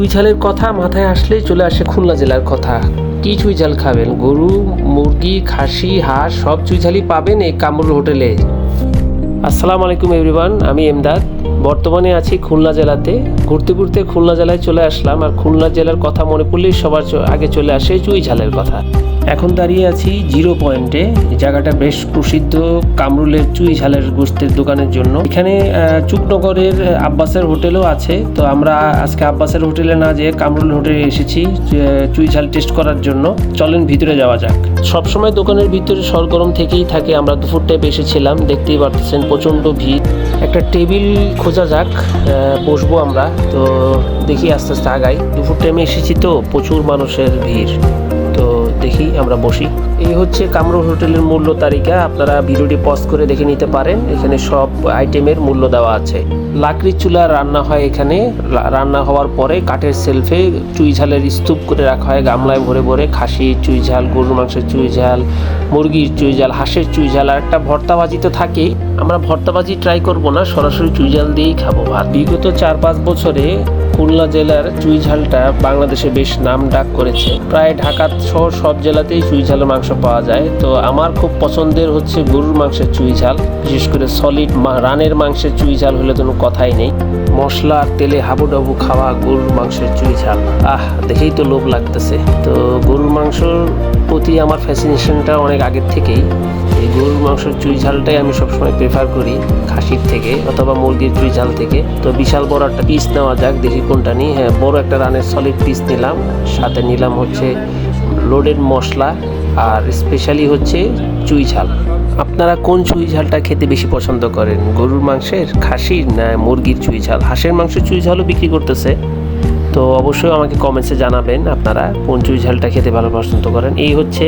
চুই ঝালের কথা মাথায় আসলেই চলে আসে খুলনা জেলার কথা। কি চুইঝাল খাবেন? গরু, মুরগি, খাসি, হাঁস, সব চুই ঝালই পাবেন এই কামরুল হোটেলে। আসসালামু আলাইকুম, এভরিওয়ান। আমি এমদাদ। বর্তমানে আছি খুলনা জেলাতে। ঘুরতে ঘুরতে খুলনা জেলায় চলে আসলাম আর খুলনা জেলার কথা মনে পড়লেই সবার আগে চলে আসে চুই ঝালের কথা। এখন দাঁড়িয়ে আছি জিরো পয়েন্টে, জায়গাটা বেশ প্রসিদ্ধ কামরুলের চুই ঝালের গোস্তের দোকানের জন্য। এখানে চুকনগরের আব্বাসের হোটেলও আছে। তো আমরা আজকে আব্বাসের হোটেলে না যেয়ে কামরুল হোটেলে এসেছি চুই ঝাল টেস্ট করার জন্য। চলেন ভিতরে যাওয়া যাক। সবসময় দোকানের ভিতরে সরগরম থেকেই থাকে। আমরা দুপুর টাইপে এসেছিলাম, দেখতেই পারতেছেন প্রচণ্ড ভিড়। একটা টেবিল খোঁজা যাক বসবো আমরা। তো দেখি আস্তে আস্তে আগাই। দুপুর টাইমে এসেছি তো প্রচুর মানুষের ভিড়। দেখি, আমরা বসি। এই হচ্ছে কামরুল হোটেলের মূল্য তালিকা। আপনারা ভিডিওটি পজ করে দেখে নিতে পারেন। এখানে সব আইটেমের মূল্য দেওয়া আছে। লাকড়ির চুলা রান্না হয় এখানে। রান্না হওয়ার পরে কাঠের সেলফে চুই ঝালের স্তূপ করে রাখা হয়। গামলায় ভরে ভরে খাসি চুই ঝাল, গরুর মাংসের চুই ঝাল, মুরগির চুই ঝাল, হাঁসের চুই ঝাল আর একটা ভর্তাবাজি তো থাকেই আমরা ভর্তাবাজি ট্রাই করব না, সরাসরি চুই ঝাল দিয়েই খাব। ভাত বিগত চার পাঁচ বছরে খুলনা জেলার চুই ঝালটা বাংলাদেশে বেশ নাম ডাক করেছে। প্রায় ঢাকা সব জেলাতেই চুই ঝালের মাংস পাওয়া যায়। তো আমার খুব পছন্দের হচ্ছে গরুর মাংসের চুই ঝাল। বিশেষ করে সলিড রানের মাংসের চুই ঝাল হলে কোনো কথাই নেই। মশলা আর তেলে হাবুডাবু খাওয়া গরুর মাংসের চুই ঝাল। আহ, দেখেই তো লোভ লাগতেছে। তো গরুর মাংসর প্রতি আমার ফ্যাসিনেশনটা অনেক আগের থেকেই। এই গরুর মাংসের চুই ঝালটাই আমি সবসময় প্রেফার করি খাসির থেকে অথবা মুরগির চুই ঝাল থেকে। তো বিশাল বড় একটা পিস নেওয়া যাক, দেখি কোনটা নিই। হ্যাঁ বড় একটা রানের সলিড পিস নিলাম। সাথে নিলাম হচ্ছে লোডেড মশলা আর স্পেশালি হচ্ছে চুই ঝাল। আপনারা কোন চুই ঝালটা খেতে বেশি পছন্দ করেন? গরুর মাংসের খাসির না মুরগির চুই ঝাল? হাঁসের মাংসের চুই ঝালও বিক্রি করতেছে। তো অবশ্যই আমাকে কমেন্টসে জানাবেন আপনারা কোন চুই ঝালটা খেতে ভালো পছন্দ করেন। এই হচ্ছে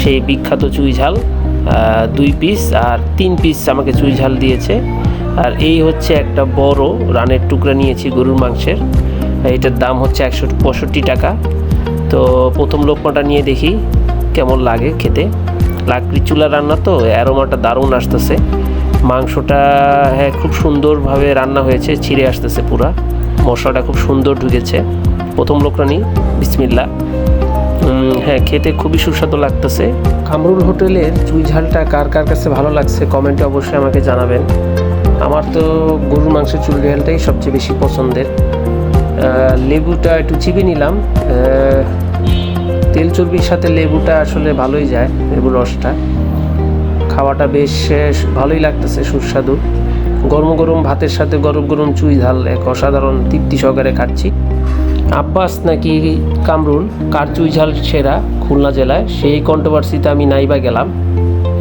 সেই বিখ্যাত চুই ঝাল দুই পিস আর তিন পিস আমাকে চুই ঝাল দিয়েছে। আর এই হচ্ছে একটা বড় রানের টুকরা নিয়েছি গরুর মাংসের। এটার দাম হচ্ছে একশো পঁয়ষট্টি টাকা। তো প্রথম লোকমাটা নিয়ে দেখি কেমন লাগে খেতে। লাকড়ি চুলা রান্না তো অ্যারোমাটা দারুণ আসতেছে। মাংসটা হ্যাঁ খুব সুন্দরভাবে রান্না হয়েছে ছিঁড়ে আসতেছে পুরা। মশলাটা খুব সুন্দর ঢুকেছে। প্রথম লোকরানি বিসমিল্লা। উম, হ্যাঁ খেতে খুবই সুস্বাদু লাগতেছে। কামরুল হোটেলের চুই ঝালটা কার কার কাছে ভালো লাগছে কমেন্টে অবশ্যই আমাকে জানাবেন। আমার তো গরুর মাংসের চুল ঝালটাই সবচেয়ে বেশি পছন্দের। লেবুটা একটু চিপে নিলাম। তেল চর্বির সাথে লেবুটা আসলে ভালোই যায়, লেবুর রসটা। খাওয়াটা বেশ ভালোই লাগতেছে, সুস্বাদু। গরম গরম ভাতের সাথে গরম গরম চুই ঝাল, এক অসাধারণ তৃপ্তি সহকারে খাচ্ছি। আব্বাস নাকি কামরুল, কার চুই ঝাল সেরা খুলনা জেলায়? সেই কন্ট্রোভার্সিতে আমি নাইবা গেলাম।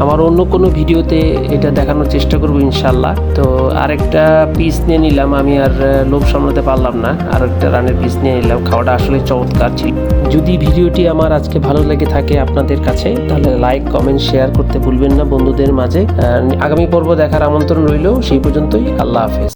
আমার অন্য কোনো ভিডিওতে এটা দেখানোর চেষ্টা করব ইনশাল্লাহ। তো আরেকটা পিস নিয়ে নিলাম, আমি আর লোভ সামলাতে পারলাম না। আর একটা রানের পিস নিয়ে নিলাম, খাওয়াটা আসলে চমৎকার ছিল। যদি ভিডিওটি আমার আজকে ভালো লেগে থাকে আপনাদের কাছে, তাহলে লাইক কমেন্ট শেয়ার করতে ভুলবেন না বন্ধুদের মাঝে। আগামী পর্ব দেখার আমন্ত্রণ রইল, সেই পর্যন্তই, আল্লাহ হাফেজ।